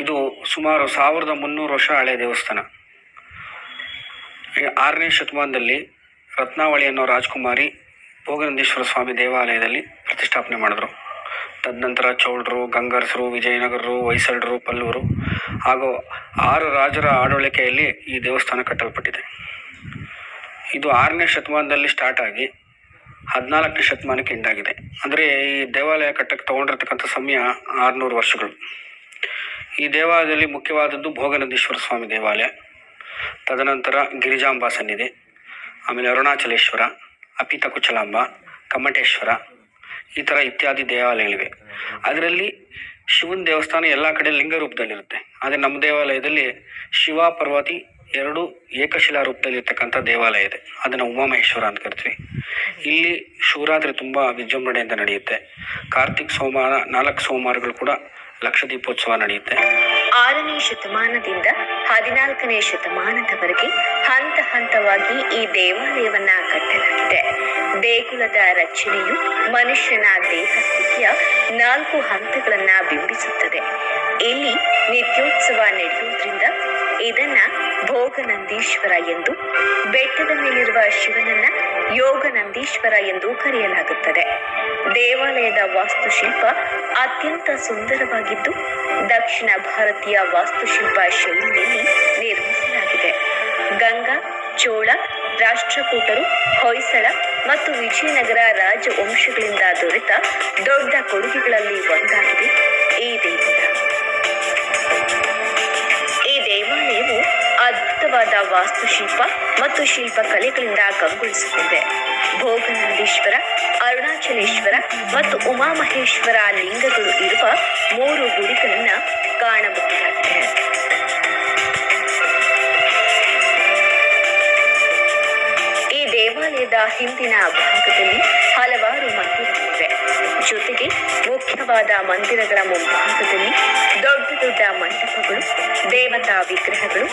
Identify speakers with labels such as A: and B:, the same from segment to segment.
A: ಇದು ಸುಮಾರು ಸಾವಿರದ ಮುನ್ನೂರು ವರ್ಷ ಹಳೆಯ ದೇವಸ್ಥಾನ. ಆರನೇ ಶತಮಾನದಲ್ಲಿ ರತ್ನಾವಳಿ ಅನ್ನೋ ರಾಜಕುಮಾರಿ ಭೋಗನಂದೀಶ್ವರ ಸ್ವಾಮಿ ದೇವಾಲಯದಲ್ಲಿ ಪ್ರತಿಷ್ಠಾಪನೆ ಮಾಡಿದ್ರು. ತದನಂತರ ಚೌಳರು ಗಂಗರ್ಸರು, ವಿಜಯನಗರರು, ಹೊಯ್ಸಳರು ಪಲ್ಲವರು ಹಾಗೂ ಆರು ರಾಜರ ಆಡಳಿಕೆಯಲ್ಲಿ ಈ ದೇವಸ್ಥಾನ ಕಟ್ಟಲ್ಪಟ್ಟಿದೆ. ಇದು ಆರನೇ ಶತಮಾನದಲ್ಲಿ ಸ್ಟಾರ್ಟ್ ಆಗಿ ಹದಿನಾಲ್ಕನೇ ಶತಮಾನಕ್ಕೆ ಎಂಡಾಗಿದೆ ಅಂದರೆ ಈ ದೇವಾಲಯ ಕಟ್ಟಕ್ಕೆ ತಗೊಂಡಿರ್ತಕ್ಕಂಥ ಸಮಯ ಆರುನೂರು ವರ್ಷಗಳು. ಈ ದೇವಾಲಯದಲ್ಲಿ ಮುಖ್ಯವಾದದ್ದು ಭೋಗನಂದೀಶ್ವರ ಸ್ವಾಮಿ ದೇವಾಲಯ. ತದನಂತರ ಗಿರಿಜಾಂಬಾ ಸನ್ನಿಧಿ, ಆಮೇಲೆ ಅರುಣಾಚಲೇಶ್ವರ ಅಪಿತ ಕುಚಲಾಂಬ ಕಮ್ಮಟೇಶ್ವರ, ಈ ಥರ ಇತ್ಯಾದಿ ದೇವಾಲಯಗಳಿವೆ. ಅದರಲ್ಲಿ ಶಿವನ ದೇವಸ್ಥಾನ ಎಲ್ಲ ಕಡೆ ಲಿಂಗ ರೂಪದಲ್ಲಿರುತ್ತೆ. ಆದರೆ ನಮ್ಮ ದೇವಾಲಯದಲ್ಲಿ ಶಿವ, ಪರ್ವತಿ ಎರಡು ಏಕಶಿಲಾ ರೂಪದಲ್ಲಿ ಇರ್ತಕ್ಕಂಥ ದೇವಾಲಯ ಇದೆ. ಅದನ್ನು ಉಮಾಮಹೇಶ್ವರ ಅಂತ ಕರಿತೀವಿ. ಇಲ್ಲಿ ಶಿವರಾತ್ರಿ ತುಂಬ ವಿಜೃಂಭಣೆಯಿಂದ ನಡೆಯುತ್ತೆ. ಕಾರ್ತಿಕ್ ಸೋಮವಾರ ನಾಲ್ಕು ಸೋಮವಾರಗಳು ಕೂಡ ಲಕ್ಷ ದೀಪೋತ್ಸವ ನಡೆಯುತ್ತೆ.
B: ಆರನೇ ಶತಮಾನದಿಂದ ಹದಿನಾಲ್ಕನೇ ಶತಮಾನದವರೆಗೆ ಹಂತ ಹಂತವಾಗಿ ಈ ದೇವಾಲಯವನ್ನ ಕಟ್ಟಲಾಗಿದೆ. ದೇಗುಲದ ರಚನೆಯು ಮನುಷ್ಯನ ದೇಹಸ್ಥಿತಿಯ ನಾಲ್ಕು ಹಂತಗಳನ್ನ ಬಿಂಬಿಸುತ್ತದೆ. ಇಲ್ಲಿ ನಿತ್ಯೋತ್ಸವ ನಡೆಯುವುದರಿಂದ ಇದನ್ನ ಭೋಗನಂದೀಶ್ವರ ಎಂದು ಬೆಟ್ಟದ ಮೇಲಿರುವ ಶಿವನನ್ನ ಯೋಗನಂದೀಶ್ವರ ಎಂದು ಕರೆಯಲಾಗುತ್ತದೆ. ದೇವಾಲಯದ ವಾಸ್ತುಶಿಲ್ಪ ಅತ್ಯಂತ ಸುಂದರವಾಗಿದ್ದು, ದಕ್ಷಿಣ ಭಾರತೀಯ ವಾಸ್ತುಶಿಲ್ಪ ಶೈಲಿಯಲ್ಲಿ ನಿರ್ಮಿಸಲಾಗಿದೆ. ಗಂಗಾ, ಚೋಳ, ರಾಷ್ಟ್ರಕೂಟರು, ಹೊಯ್ಸಳ ಮತ್ತು ವಿಜಯನಗರ ರಾಜವಂಶಗಳಿಂದ ದೊರೆತ ದೊಡ್ಡ ಕೊಡುಗೆಗಳಲ್ಲಿ ಒಂದಾಗಿದೆ ಈ ದೇಗುಲ. ಅದ್ಭುತವಾದ ವಾಸ್ತುಶಿಲ್ಪ ಮತ್ತು ಶಿಲ್ಪ ಕಲೆಗಳಿಂದ ಕಂಗೊಳಿಸುತ್ತಿದೆ. ಭೋಗನಂದೀಶ್ವರ, ಅರುಣಾಚಲೇಶ್ವರ ಮತ್ತು ಉಮಾಮಹೇಶ್ವರ ಲಿಂಗಗಳು ಇರುವ ಮೂರು ಗುಡಿಗಳನ್ನು ಕಾಣಬಹುದಾಗಿದೆ. ಹಿಂದಿನ ಭಾಗದಲ್ಲಿ ಹಲವಾರು ಮಂದಿರಗಳಿವೆ. ಜೊತೆಗೆ ಮುಖ್ಯವಾದ ಮಂದಿರಗಳ ಮುಂಭಾಗದಲ್ಲಿ ದೊಡ್ಡ ದೊಡ್ಡ ಮಂಟಪಗಳು, ದೇವತಾ ವಿಗ್ರಹಗಳು,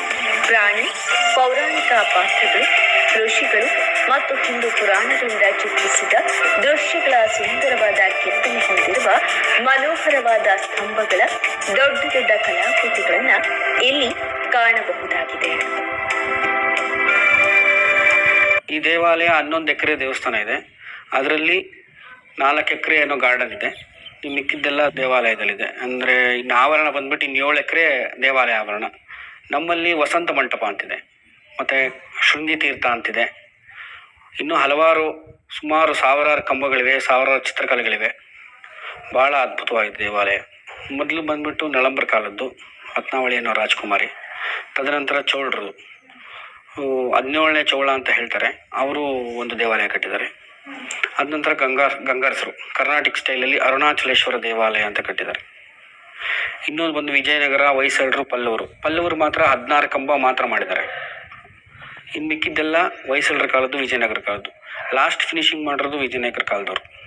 B: ಪ್ರಾಣಿ, ಪೌರಾಣಿಕ ಪಾತ್ರಗಳು, ಋಷಿಗಳು ಮತ್ತು ಹಿಂದೂ ಪುರಾಣಗಳಿಂದ ಚಿತ್ರಿಸಿದ ದೃಶ್ಯಗಳ ಸುಂದರವಾದ ಕೆತ್ತನೆ ಹೊಂದಿರುವ ಮನೋಹರವಾದ ಸ್ತಂಭಗಳ ದೊಡ್ಡ ದೊಡ್ಡ ಕಲಾಕೃತಿಗಳನ್ನ ಇಲ್ಲಿ ಕಾಣಬಹುದಾಗಿದೆ.
A: ಈ ದೇವಾಲಯ ಹನ್ನೊಂದು ಎಕರೆ ದೇವಸ್ಥಾನ ಇದೆ. ಅದರಲ್ಲಿ ನಾಲ್ಕು ಎಕರೆ ಏನೋ ಗಾರ್ಡನ್ ಇದೆ. ಮಿಕ್ಕಿದ್ದೆಲ್ಲ ದೇವಾಲಯದಲ್ಲಿದೆ. ಅಂದರೆ ಇನ್ನು ಆವರಣ ಬಂದ್ಬಿಟ್ಟು ಇನ್ನು ಏಳು ಎಕರೆ ದೇವಾಲಯ ಆವರಣ. ನಮ್ಮಲ್ಲಿ ವಸಂತ ಮಂಟಪ ಅಂತಿದೆ. ಮತ್ತು ಶೃಂಗಿ ತೀರ್ಥ ಅಂತಿದೆ. ಇನ್ನೂ ಹಲವಾರು ಸುಮಾರು ಸಾವಿರಾರು ಕಂಬಗಳಿವೆ, ಸಾವಿರಾರು ಚಿತ್ರಕಲೆಗಳಿವೆ. ಭಾಳ ಅದ್ಭುತವಾಗಿದೆ ದೇವಾಲಯ. ಮೊದಲು ಬಂದ್ಬಿಟ್ಟು ನಳಂಬರ ಕಾಲದ್ದು, ರತ್ನಾವಳಿ ಅನ್ನೋ ರಾಜಕುಮಾರಿ. ತದನಂತರ ಚೋಳರು. ಹದಿನೇಳನೇ ಚೌಳ ಅಂತ ಹೇಳ್ತಾರೆ. ಅವರು ಒಂದು ದೇವಾಲಯ ಕಟ್ಟಿದ್ದಾರೆ. ಅದ ನಂತರ ಗಂಗಾ, ಗಂಗಾರಸರು, ಕರ್ನಾಟಕ ಸ್ಟೈಲಲ್ಲಿ ಅರುಣಾಚಲೇಶ್ವರ ದೇವಾಲಯ ಅಂತ ಕಟ್ಟಿದ್ದಾರೆ. ಇನ್ನೊಂದು ಬಂದು ವಿಜಯನಗರ, ಹೊಯ್ಸಳರು, ಪಲ್ಲವರು. ಪಲ್ಲವರು ಮಾತ್ರ ಹದಿನಾರು ಕಂಬ ಮಾತ್ರ ಮಾಡಿದ್ದಾರೆ. ಇನ್ನು ಮಿಕ್ಕಿದ್ದೆಲ್ಲ ಹೊಯ್ಸಳರ ಕಾಲದ್ದು, ವಿಜಯನಗರ ಕಾಲದ್ದು. ಲಾಸ್ಟ್ ಫಿನಿಶಿಂಗ್ ಮಾಡಿರೋದು ವಿಜಯನಗರ ಕಾಲದವರು.